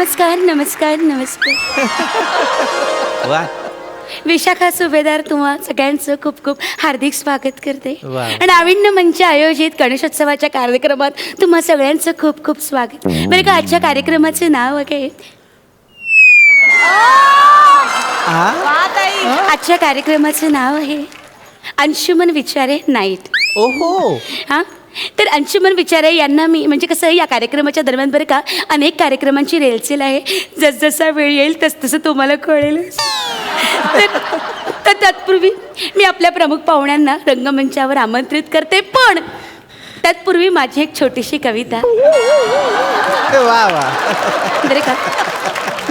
नमस्कार नमस्कार नमस्कार. वा. विशाखा सुभेदार तुम्हा सगळ्यांचं खूप खूप हार्दिक स्वागत करते. वा. आणि नाविन्य मंच आयोजित गणेशोत्सवाच्या कार्यक्रमात तुम्हा सगळ्यांचं खूप खूप स्वागत. बरं का आजच्या कार्यक्रमाचं नाव आहे आजच्या कार्यक्रमाचं नाव आहे अंशुमन विचारे नाईट. ओहो. हां? तर अंशुमन विचारे यांना मी म्हणजे कसं या कार्यक्रमाच्या दरम्यान बरं का अनेक कार्यक्रमांची रेलचेल आहे. जसजसा वेळ येईल तसतसं तुम्हाला कळेल. तर तर तत्पूर्वी मी आपल्या प्रमुख पाहुण्यांना रंगमंचावर आमंत्रित करते. पण तत्पूर्वी माझी एक छोटीशी कविता. वा वा. बरं का?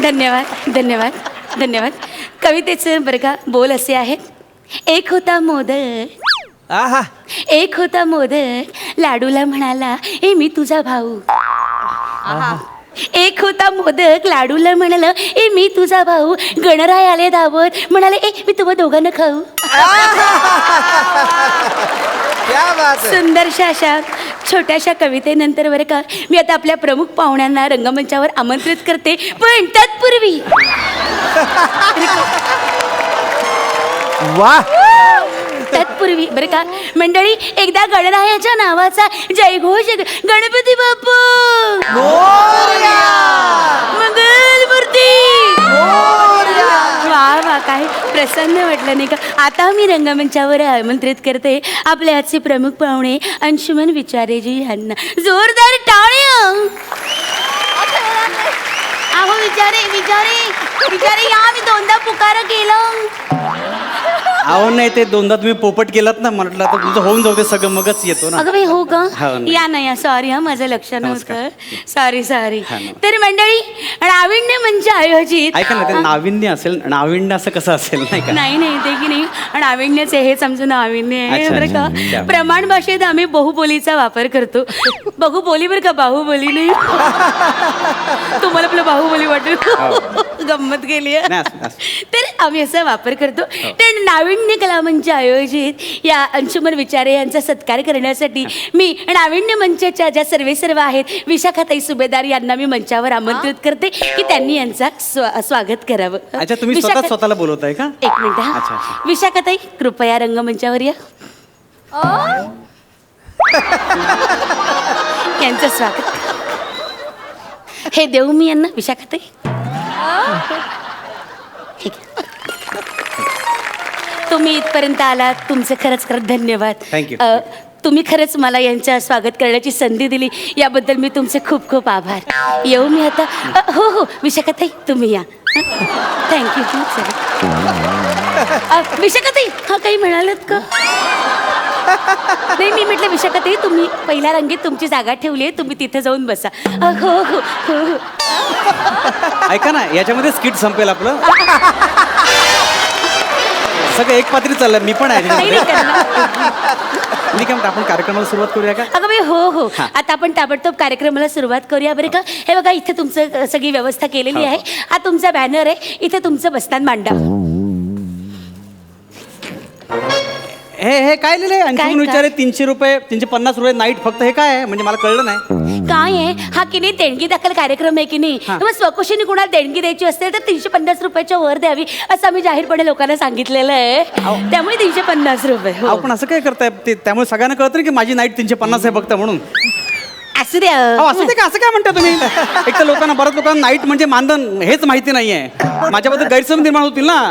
धन्यवाद धन्यवाद धन्यवाद. कवितेचं बरं का बोल असे आहेत एक होता मोदक आहा. एक होता मोदक लाडूला म्हणाला ए मी तुझा भाऊ. एक होता मोदक लाडूला म्हणाला ए मी तुझा भाऊ. गणराय आले धावत म्हणाले ए मी तुम्हा दोघांना खाऊ. क्या बात है. सुंदरशा अशा छोट्याशा कवितेनंतर बरं का मी आता आपल्या प्रमुख पाहुण्यांना रंगमंचावर आमंत्रित करते पण तत्पूर्वी. वा तत्पूर्वी. बरं का? मंडळी एकदा गणरायाच्या नावाचा जयघोष गणपती बाप्पा! मंगल मूर्ती वा वा काय प्रसन्न वाटलं नाही का? आता मी रंगमंचावर आमंत्रित करते आपले आजचे प्रमुख पाहुणे अंशुमन विचारेजी यांना. जोरदार टाळ्या! अहो विचारे विचारे विचारे या मी दोनदा पुकार केलं. अहो नाही ते दोनदा तुम्ही पोपट केलात ना म्हटलं आता तुमचं होऊन जाऊ दे सगळं मगच येतो ना. अगं बाई हो का? हो ना. या ना या. सॉरी हा माझं लक्ष नव्हतं. सॉरी सॉरी हा ना. तर मंडळी नाविन्य मंच आयोजित. ऐका ना ते नाविन्य असेल नाविन्य असं कसं असेल नाही का? नाही नाही ते की नाही. नाविन्यच आहे हेच आमचं नाविन्य आहे अच्छा, बरं अच्छा. का. प्रमाण भाषेत आम्ही बहुबोलीचा वापर करतो. बहुबोली बरं का बाहुबली नाही? तुम्हाला आपलं बाहुबली वाटेल. गंमत गेली आहे. हो. नाही, असं- असं. तर आम्ही असा वापर करतो. तर नाविन्य कला मंच आयोजित. या अंशुमन विचारे यांचा सत्कार करण्यासाठी मी नाविन्य मंचाच्या ज्या सर्वे सर्व आहेत विशाखाताई सुभेदार यांना मी मंचावर आमंत्रित करते की त्यांनी यांचा स्वा- स्वागत करावं. अच्छा तुम्ही स्वतः विशाखा- स्वतःला बोलवताय का? एक मिनिट अच्छा, हा. विशाखाताई कृपया रंगमंचावर या. यांचं स्वागत. हे देऊ मी यांना विशाखाताई. ठीक आहे. तुम्ही इथपर्यंत आलात. तुमचं खरंच खरंच धन्यवाद. Thank you. अ, तुम्ही खरंच मला यांच्या स्वागत करण्याची संधी दिली. याबद्दल मी तुमचे खूप खूप आभार. येऊ मी आता? अ, हो हो. विशाखाताई तुम्ही या. थँक्यू अ, विशाखाताई हा काही म्हणालात का? नाही मी म्हटलं विशाखाताई तुम्ही पहिल्या रंगीत तुमची जागा ठेवली आहे. तुम्ही तिथे जाऊन बसा. अ, हो हो हो हो. ऐका ना याच्यामध्ये स्किट संपेल आपलं. सगळं एक पात्री चाललं मी पण आहे काय म्हणतो आपण कार्यक्रमाला सुरुवात करूया का? अगं बाई हो हो. हा. आता आपण ताबडतोब कार्यक्रमाला सुरुवात करूया बरं का? हे बघा इथे तुमचं अ, सगळी व्यवस्था केलेली आहे. हा तुमचा बॅनर आहे. इथे तुमचं बसतान मांडा. हे हे काय अंशुमन काय? विचारे तीनशे रुपये तीनशे पन्नास रुपये नाईट फक्त हे काय आहे? म्हणजे मला कळलं नाही. काय आहे? हा की नाही देणगी दाखल कार्यक्रम आहे की नाही? हा. मग स्वकुशीने कुणाला देणगी द्यायची असते तर तीनशे पन्नास रुपयाच्या वर द्यावी असं आम्ही जाहीरपणे लोकांना सांगितलेलं आहे. त्यामुळे तीनशे पन्नास रुपये हो. आपण असं काय करताय? ते त्यामुळे सगळ्यांना कळतं ना की माझी नाईट तीनशे पन्नास आहे फक्त म्हणून. असू द्या. असं ते का? असं काय म्हणता तुम्ही? एक तर लोकांना बऱ्याच लोकांना नाईट म्हणजे मानधन हेच माहिती नाहीये. माझ्याबद्दल गैरसमज निर्माण होतील ना.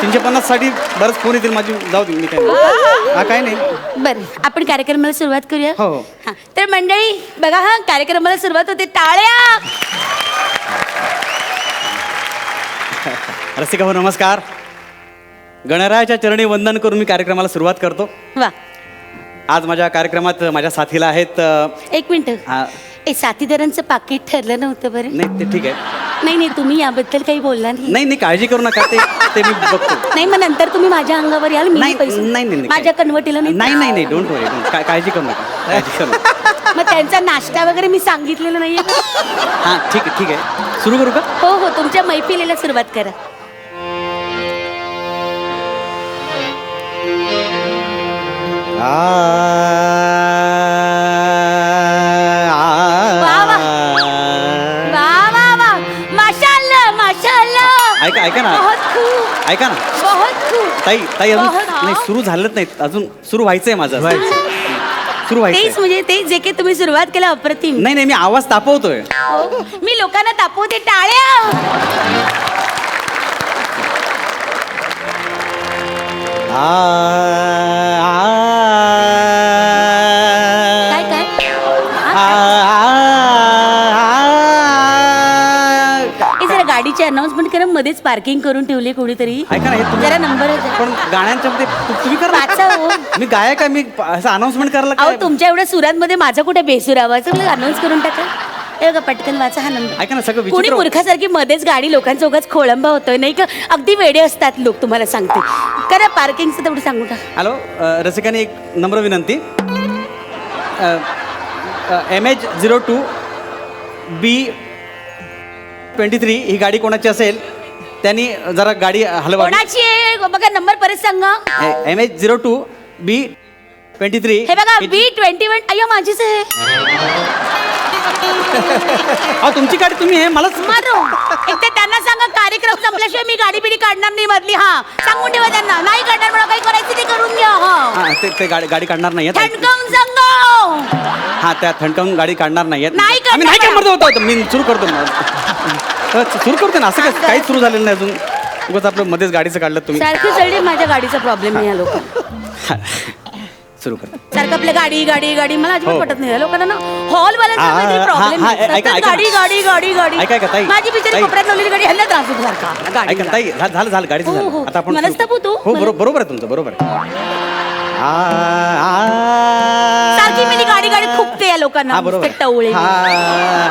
तीनशे पन्नाससाठी बरंच फोन येतील माझी. जाऊ दे मी काय नाही. हा काय नाही. बरं आपण कार्यक्रमाला सुरुवात करूया. हो, तर मंडळी बघा हा कार्यक्रमाला सुरुवात होते टाळ्या. रसिका हो नमस्कार. गणरायाच्या चरणी वंदन करून मी कार्यक्रमाला सुरुवात करतो. वा. आज माझ्या कार्यक्रमात माझ्या साथीला आहेत अ, एक मिनिट. हा, ए साथीदारांचं पाकिट ठरलं नव्हतं बरं. नाही ते ठीक आहे. नाही नाही तुम्ही याबद्दल काही बोलला नाही. नाही नाही काळजी करू नका ते ते मी बघतो. नाही मग नंतर तुम्ही माझ्या अंगावर याल मी नाही, पैसे नाही, नाही, नाही. माझ्या कन्वर्टीला नाही नाही नाही नाही डोंट वरी काळजी करू नका काळजी करू नका. मग त्यांचा नाश्ता वगैरे मी सांगितलेलं नाहीये का? हां ठीक आहे ठीक आहे. सुरू करू का? हो हो तुमच्या मैफिलीला सुरुवात करा. वा, ऐका ना. बहुत खूप. ताई ताई अजून बहुत, हा. नाही सुरू झालंच नाही अजून सुरू व्हायचंय माझं. सुरू तेच व्हायचंय. म्हणजे ते जे काही तुम्ही सुरुवात केलं अप्रतिम. नाही नाही मी आवाज तापवतोय. हो. मी लोकांना तापवते टाळ्या. आ, आ, मध्येच पार्किंग करून ठेवली कोणीतरी. ऐका ना हे तुम्ही जरा नंबर पण गाण्यांच्या मध्ये तु- तुम्ही करा वाचा हो. मी गायक आहे मी असं अनाउन्समेंट करायला अहो काय तुमच्या एवढ्या सुरांमध्ये माझा कुठे बेसूर आवाज अनाऊन्स करून टाका. हे बघा पटकन वाचा हा नंबर ऐका ना सगळं कोणी विचित्र मूर्खासारखी मध्येच गाडी लोकांचा उगाच खोळंबा होतोय नाही का? अगदी वेडे असतात लोक तुम्हाला सांगते. करा पार्किंगचं तेवढं सांगू टाका हॅलो अ, रसिकांनी एक नम्र विनंती. M H zero two B twenty three ही गाडी कोणाची असेल? त्यांनी जरा गाडी हलवा. कोणाची आहे? बघा नंबर परत सांगा. M H zero two B twenty three हे बघा बी ट्वेंटी वन अय्या माझीच आहे. तुमची गाडी तुम्ही हे मलाच मारो. त्यांना सांगा कार्यक्रम संपल्याशिवाय मी गाडी बिडी काढणार नाही मधली हा. सांगून ठेवा त्यांना. नाही काढणार मला काही करायचं ते करून घ्या हा. हा ते ते गाडी गाडी काढणार नाही थंडकावून सांगा हा त्या थंडकावून गाडी काढणार नाही नाही. आम्ही नाही होतो. मी सुरू करतो. सुरू करतो ना असं काय काहीच सुरू झालेलं नाही अजून. उगाच आपलं मध्येच गाडीचं काढलं तुम्ही. सारखी चढली माझ्या गाडीचा प्रॉब्लेम आहे या लोक सुरू करतो सारखं आपल्या गाडी गाडी गाडी. मला अजिबात हो. पटत नाही. या लोकांना ना हॉल हा, हा, प्रॉब्लेम हा, ऐका, ऐका. गाडी गाडी गाडी गाडी. ऐका, ऐका, ताई. माझी बिचारी ताई. कोपऱ्यात लावलेली गाडी ह्यांना त्रास होतो सारखा. ऐका गाडी ना, ताई झा- झालं झालं गाडीचं हो, झालं. हो. आता आपण मलाच सुरू- तापू तू? हो मला- बरो- बरोबर आहे तुमचं बरोबर आहे. आ, आ, सारखी मी ती गाडी गाडी खूपते या लोकांना. हा बरोबर नुसते टवळे. हा,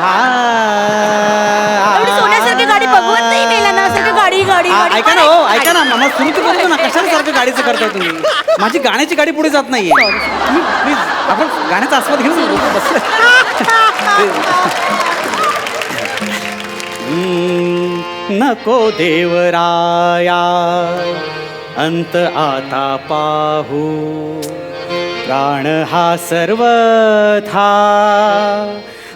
हा, बघवत नाही मेला ना सारखी गाडी गाडी गाडी. ऐका ना हो ऐका ना मला सुरू तर करतो ना कशाला सारखं गाडीचं करताय तुम्ही? माझी गाण्याची गाडी पुढे जात नाहीये. तुम्ही प्लीज आपण गाण्याचा आस्वाद घेऊ बसले. नको देवराया अंत आता पाहू. प्राण हा सर्वथा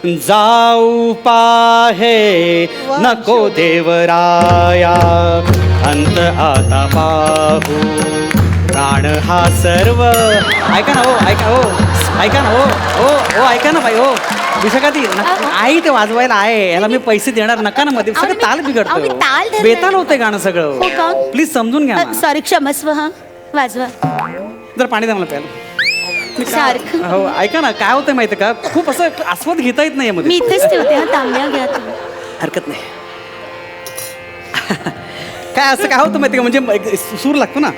जाऊ पाहे नको देवराया. अंत आता पाहू. प्राण हा सर्व. ऐका ना हो ऐका हो ऐका ना हो हो हो ऐका ना बाई हो. विशाखाती नका- आहे ते वाजवायला आहे. याला मी पैसे देणार नका ना मध्ये. सगळं ताल अहो, मी ताल बिघडतो धरलाय. बेताल होते गाणं हो सगळं? प्लीज समजून घ्या ना. सॉरी क्षमस्व हा. वाजवा. जर पाणी द्या मला प्यायला. सारखं. हो ऐका ना काय होतं माहिती का? खूप असं आस्वाद घेता येत नाही मी यामध्ये इथेच ठेवते हा तांब्या घ्या तुम्ही. हरकत नाही. काय असं काय होतं माहिती का? म्हणजे एक सूर लागतो ना.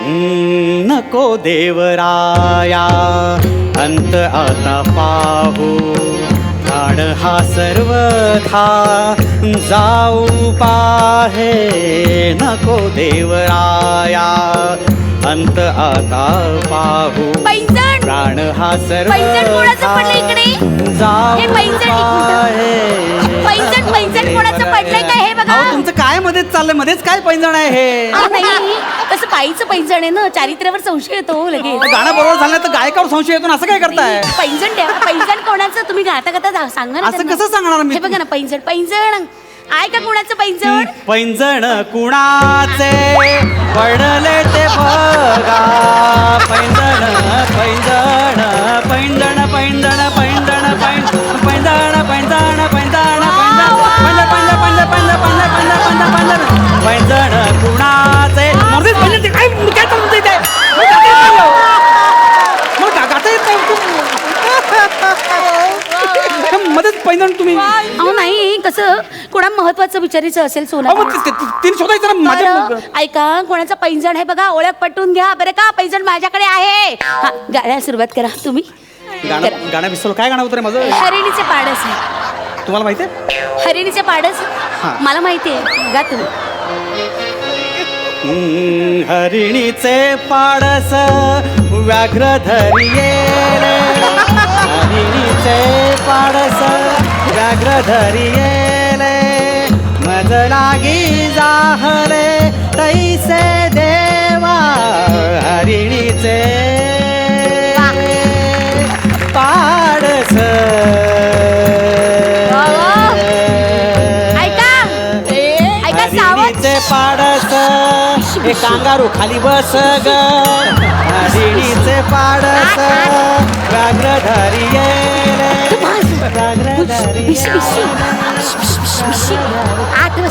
हम्म, नको देवराया अंत आता पाहू. झाड हा सर्वथा जाऊ पाहे. नको देवराया. अंत आता पाहू. प्राण हा सर्व तुमचं काय मध्येच चाललंय? मध्येच काय पैंजण आहे हे? तसं पायीचं पैंजण आहे ना चारित्र्यावर संशय येतो हो लगेच. गाणं बरोबर झालं तर गायकावर संशय येतो ना असं काय करताय? पैंजण द्या. पैंजण कोणाचं? तुम्ही गाता गाता सांगा ना असं त्यांना. कसं सांगणार मी? हे बघा ना पैंजण पैंजण. आहे का कोणाचं पैंजण पैंजण कुणाचे पडले ते बघा पैंजण पैंजण पैंजण पैंजण पैंजण पैंजण पैंजण पैंजण पैंजण पैंजण कुणाचे काय काय चालू ते मला गा- गाता येत नाही मध्येच पैंजण तुम्ही कसं कोणा महत्वाचं विचारायचं असेल सोना अहो, मग ते- ते- तीन शोधायचं ना माझ्या बरं, ऐका कोणाचं पैंजण आहे बघा ओळख पटवून घ्या. बरं का पैंजण माझ्याकडे आहे. हा गाण्याला सुरुवात करा तुम्ही. गाणं गाणं विसरलो. काय गाणं होतं रे माझं? हरिणीचे पाडस आहे. तुम्हाला माहिती आहे? हरिणीचे पाडस? हा. मला माहिती आहे. गा तुम्ही. हम्म, हरिणीचे पाडस व्याघ्र धरिये हरिणीचे पाडस. व्याघ्र धरिये मज लागी जाहले तैसे देवा हरिणीचे. पाडस ऐका. हरिणीचे पाडस हे कांगारू खाली बस ग. हरिणीचे पाडस व्याघ्रधारी येले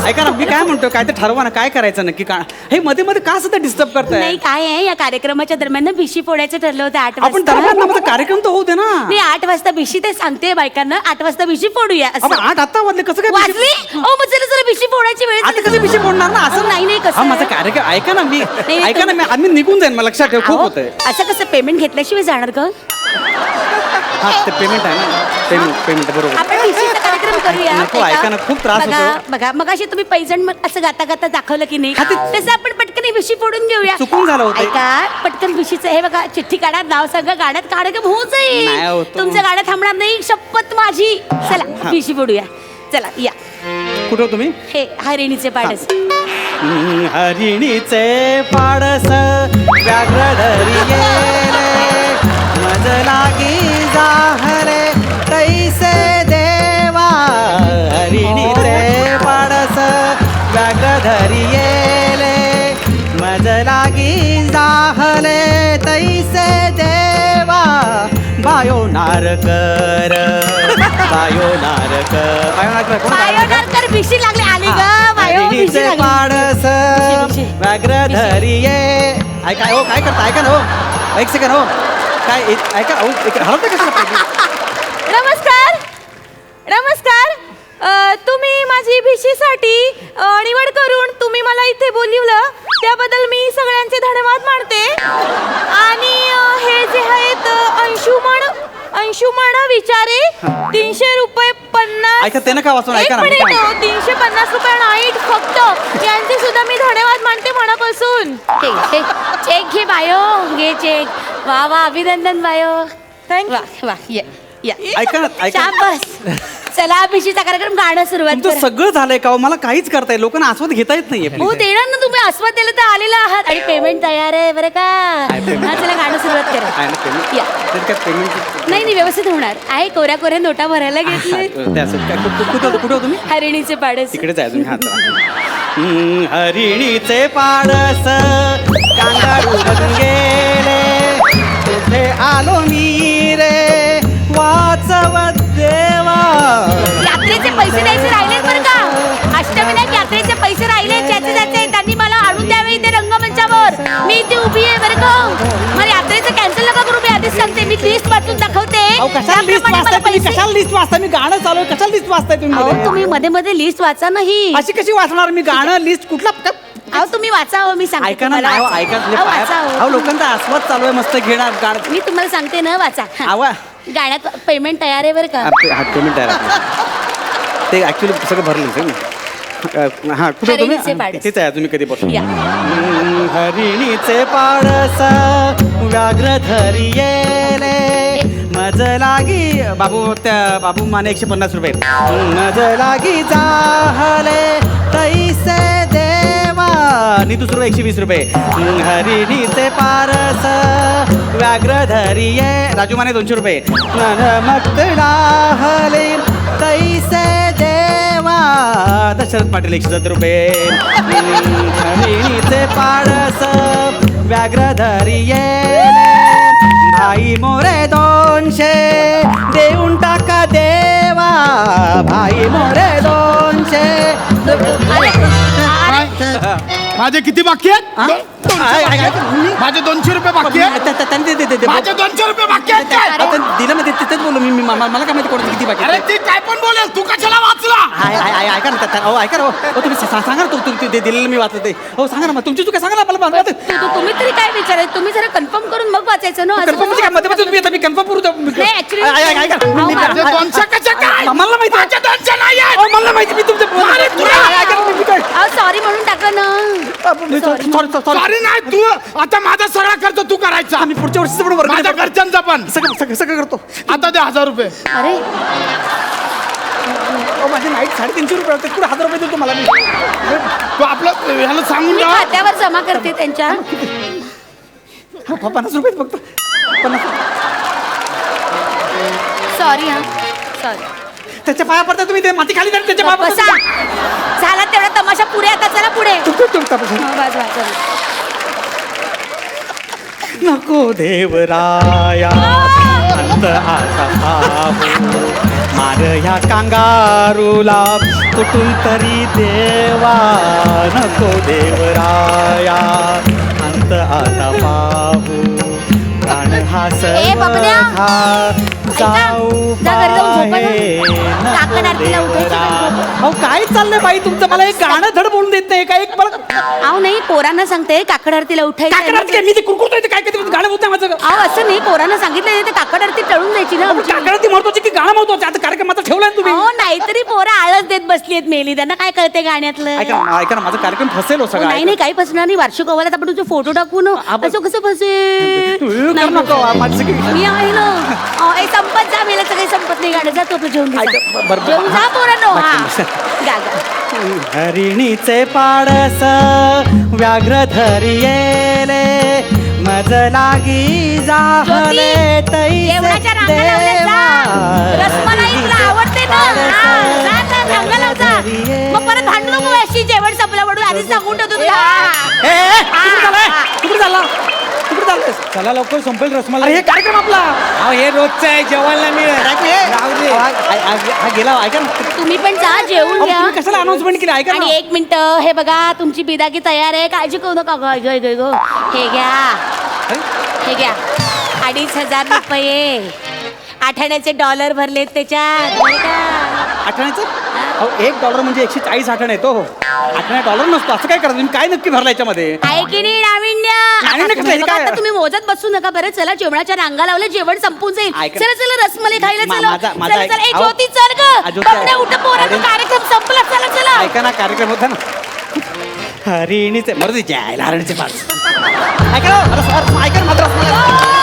ऐका ना मी काय म्हणतो काय ते ठरवा ना काय करायचं नक्की? का हे मध्ये मध्ये का सध्या डिस्टर्ब करताय? नाही काय आहे? या कार्यक्रमाच्या दरम्यान ना बिशी फोडायचं ठरलं होतं आठ आपण वाजता. दरम्यान ना माझा कार्यक्रम तर होऊ दे ना. मी आठ वाजता बिशी ते सांगते बायकांना आठ वाजता बिशी फोडूया आपण आठ आता वाजले कसं काय वाजली? ओ मग जरा बिशी फोडायची वेळ आता झाली. कसं विषय बोलणार ना? अहो, असं नाही नाही हा कसं माझा? कार्यक्रम ऐका ना मी नाही, ऐका ना मी आम्ही निघून जाईन मला लक्षात ठेव खूप अहो, होतंय. असं कसं पेमेंट घेतल्याशिवाय जाणार का? हा ते पेमेंट आहे ना? पेमेंट पेमेंट बरोबर. आपण बिशीचा कार्यक्रम करूया नको, ऐका ना, खूप त्रास बघा, होतो. बघा मग अशी तुम्ही पैजण मग असं गाता गाता दाखवलं की नाही? हा, ते- तसं आपण पटकन बिशी फोडून घेऊया. चुकून झालं होतं. ऐका पटकन बिशीचं हे बघा चिठ्ठी काढा नाव सांगा गाड्यात कार्यक्रम होऊन नाही जाईल होत. तुमच्या गाड्यात थांबणार नाही शपथ माझी. चला बिशी फोडूया. चला या. कुठं हो तुम्ही? हे हरिणीचे पाडस. हरिणीचे पाडस व्याघ्रधरी गेले मज लागी जाहले तैसे देवा हरिणीचे पाडस व्याघ्रधरी येले मज लागी जाहले तैसे देवा। बायो नारकर बायो नारकर। बायो नारकर कोण बायो नारकर? बायोडारकर बिशी लागली आली ग बायो हरिणीचे लागली. पाडस. व्याघ्र धरी ये ऐका हो काय करता ऐका ना हो एक सेकंड हो काय एक- ऐका हो एक हलवते कशाला पाहिजे नमस्कार. नमस्कार. अ, तुम्ही माझी भिशीसाठी अ, निवड करून तुम्ही मला इथे बोलिवलं. त्याबद्दल मी सगळ्यांचे धन्यवाद मानते. आणि अ, हे जे आहेत अ, अंशुमन अंशुमन विचारे तीनशे रुपये पन्नास ऐका ते नका वाचून ऐका ना मी काय तीनशे पन्नास रुपये नाईट फक्त यांचे सुद्धा मी हे, हे, चेक घे बायो घे चेक वा वा अभिनंदन बायो थँक्यू वा वा या या ऐका ना ऐका शाबास चला बिशीचा कार्यक्रम गाणं सुरुवात तुमचं करा सगळं झालंय का? हो? मला काहीच करता येईल. लोकांना आस्वाद घेता येत नाहीये हो please. देणार ना तुम्ही आस्वाद दिला तर आलेला आहात. आणि पेमेंट तयार आहे बरं का. हा चला गाणं सुरुवात आहे करा ना payment? या. तर काय पेमेंट नाही नाही व्यवस्थित होणार. आहे कोऱ्या कोऱ्या नोटा भरायला घेतले ते असं काय कुठं कुठं हो तुम्ही? हरिणीचे पाडस तिकडेच आहे तुम्ही हा चला. हरिणीचे पाडस. कांगारू बघून गेले. तुझे आलो मी रे? वाचवत देवा. यात्रेचे पैसे द्यायचे राहिलेत बरं का? अष्टविनायक यात्रेचे पैसे राहिले ज्याचे ज्याचे त्यांनी मला आणून द्यावे इथे रंगमंचावर. मी इथे उभी आहे बरं का? मला यात्रेचं कॅन्सल नका करू मी आधीच सांगते मी दाखवते अहो कशाला लिस्ट वाचताय तुम्ही? कशाला लिस्ट वाचताय? मी गाणं चालू आहे. कशाला लिस्ट वाचताय तुम्ही अहो मध्ये? तुम्ही मध्ये मध्ये लिस्ट वाचा नाही. अशी कशी वाचणार? मी गाणं लिस्ट कुठला अहो तुम्ही वाचा हो मी सांगते ऐका ना तुम्हाला. नाही. ऐका अहो, पाया- वाचा. अहो. लोकांचा आस्वाद चालू आहे. मस्त घेणार गाणं. मी तुम्हाला सांगते ना वाचा. हा. आवा. गाण्यात पेमेंट तयार आहे बरं का. हा पेमेंट आहे. आपलं. ते ऍक्च्युली सगळं भरलं हा कुठे हरिणीचे तुम्ही? पाडस. तिथेच आहे तुम्ही कधी बसून या. हम्म, हरिणीचे पाडस व्याघ्र धरी येले मज लागी बाबू त्या बाबू माने एकशे पन्नास रुपये. मज लागी जाहले तैसे देवा. आणि दुसरं एकशे वीस रुपये. हरिणी हरिणीचे पारस व्याघ्र धरी ये राजू माने दोनशे रुपये. मक्त डाहले तैसे देवा. दशरथ पाटील एकशे सत्तर रुपये. हम्म, हरिणीचे पारस व्याघ्र धरी ये भाई मोरे दोनशे देऊन टाका देवा. भाई मोरे दोन माझे किती बाकी हा? आहेत. माझे दोनशे रुपये बाकी आहेत. माझे दोनशे रुपये बाकी आहेत काय? दिलं ना ते तिथेच बोललो मी मी- मला मला काय माहिती कोणाचं किती बाकी आहे अरे ते. ती काय पण बोलेल तू कशाला वाचला? आहे, आहे, आहे, ऐका ना अहो, ऐका ना हो. तुम्ही सा- सांगा ना तू- तू- ते- ते दिलेलं मी वाचलं ते. हो सांगा ना मग तुमची चुका सांगा ना मला मला तू- तू- तुम्ही तरी काय विचारायचं तुम्ही जरा कन्फर्म करून मग वाचायचं ना असं कन्फर्म म्हणजे काय? मध्ये मध्ये तुम्ही आता मी कन्फर्म करू नाही, actually- ऐका ना, मी- मी- माझे दोनशे कसे काय? मला माहिती आहे. माझे दोनशे नाही आहेत. अहो, मला माहिती मी तुमच्या अरे, तुला- ऐका ना, मी काय अहो सॉरी म्हणून टाका ना. सॉरी सॉरी सॉरी सॉरी नाही तू आता माझा सगळा खर्च तू करायचा. आम्ही पुढच्या वर्षीचं पण वर्ग माझ्या घरच्यांचा पण. सगळं सगळं सगळं करतो. आता ते हजार रुपये. अरे. अहो, माझे नाईट साडेतीनशे रुपये होते पुढे हजार रुपये देतो मला मी. तू आपलं ह्याला सांगून मी जा. खात्यावर जमा करते त्यांच्या. हा, प- पन्नास रुपये फक्त. पन्नास सॉरी हा. सॉरी त्याच्या पाया पडता तुम्ही ते माती खाली त्याच्या पाया बसा. पडता झाला तेवढा तमाशा पुढे आता चला पुढे. हो, बस बस चल. नको देवराया अंत आता पाहू. मार ह्या कांगारूला कुठून तरी देवा. नको देवराया अंत आता पाहू. प्राण हा ए, जाऊ का. अहो काय चाललंय बाई तुमचं मला एक गाणं धड बोलून देत नाही काय एक अहो नाही पोरांना सांगते काकड आरतीला उठायचं मी ते कुरकुरतोय काय काय गाणं होत माझं अहो असं नाही पोरांना सांगितलं ते काकड आरती टळून जायची ना. काकडा ती महत्वाची की गाणं महत्वाचं आता कार्यक्रमाचा ठेवलाय तुम्ही अहो नाहीतरी पोरं आळस देत बसली आहेत मेली त्यांना काय कळते गाण्यातलं ऐका ना माझा कार्यक्रम फसेल हो सगळा नाही नाही काही फसणार नाही वार्षिक अहवालात आपण तुझे फोटो टाकू ना आपण- असं कसं फसेल मी आहे ना ए, संपत जा मेला सगळे संपत नाही. गाणं जा तू आपलं जेवण घे, जा. ऐका, ब- बरं, बरं. जेवून जा पोरांनो हा. बाकी- गा गा. हरिणीचे पाडस व्याघ्र धरियेले मज लागी जाहले तैसे जेवणाच्या रांगा लावल्या जा. रसमलाई तुला आवडते ना? हा, जा जा रांगा लाव जा. मग परत भांडू नको अशी जेवण संपलं म्हणून आधीच सांगून ठेवतो तुला. कुठे चाललाय? चाललाय चला लवकर संपेल रसमलाई. अरे हे कार्यक्रम आपला. अहो हे रोजचं आहे जेवायला मिळेल राहू दे. हा हा- हा गेला ऐका ना. तुम्ही पण जा जेवून अहो, घ्या. तुम्ही कशाला अनाउन्समेंट केली ऐका ना. आणि एक मिनिट हे बघा तुमची बिदागी तयार आहे. काळजी करू नका गो गो गो गो. हे घ्या. हे घ्या. अडीच हजार रुपये. आठाण्याचे डॉलर भरलेत त्याच्यात. बरं का? आठवण्याचं? अहो एक डॉलर म्हणजे एकशे चाळीस आठवण येतो आठवण्या डॉलर नसतो असं काय करा तुम्ही काय नक्की भरला याच्यामध्ये? आहे की नाही नाविन्य नाविन्य आता कसलं? तुम्ही हे बघा, काय? आता तुम्ही मोजत बसू नका बरं. चला जेवणाच्या रांगा लावल्या जेवण संपून जाईल. ऐका. चला चला रसमलाई खायला मा- चला. माझा- माझा चला ऐक- चला. ए अहो. ज्योती चल ग. आ, ज्योती, बघण्या उठ पोरांचा अरे. कार्यक्रम संपला. चला चला. ऐका ना कार्यक्रम होता ना. हरिणीचे मर्दी जायला हरिणीचे पाच. ऐका ना, रस- रस- ऐका ना, रसमलाई.